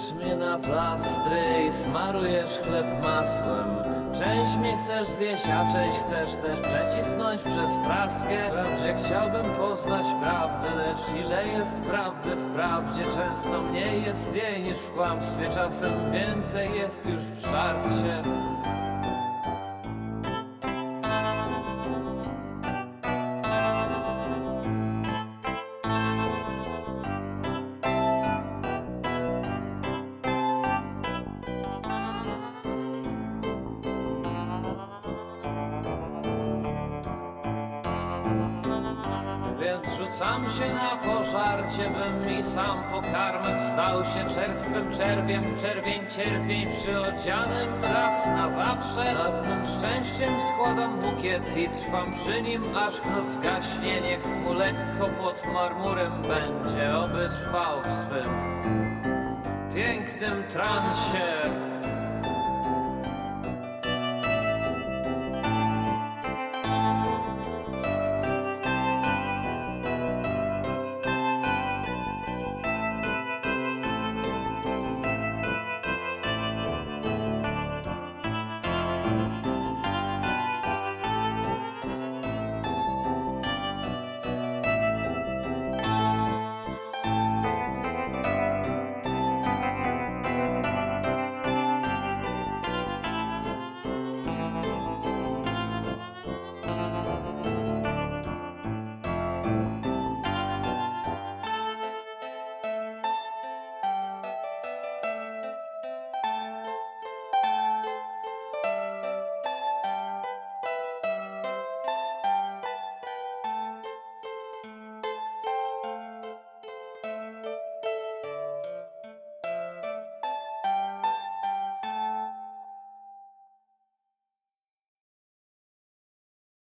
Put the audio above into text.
Dzielisz mnie na plastry i smarujesz chleb masłem. Część mnie chcesz zjeść, a część chcesz też przecisnąć przez praskę. Wprawdzie chciałbym poznać prawdę, lecz ile jest prawdy w prawdzie Często mniej jest jej niż w kłamstwie, czasem więcej jest już w żarcie Więc rzucam się na pożarcie, bym mi sam pokarmem stał się czerstwym czerwiem w czerwień cierpień przyodzianym raz na zawsze. Nad mym szczęściem składam bukiet i trwam przy nim, aż noc gaśnie. Niech mu lekko pod marmurem będzie, oby trwał w swym pięknym transie.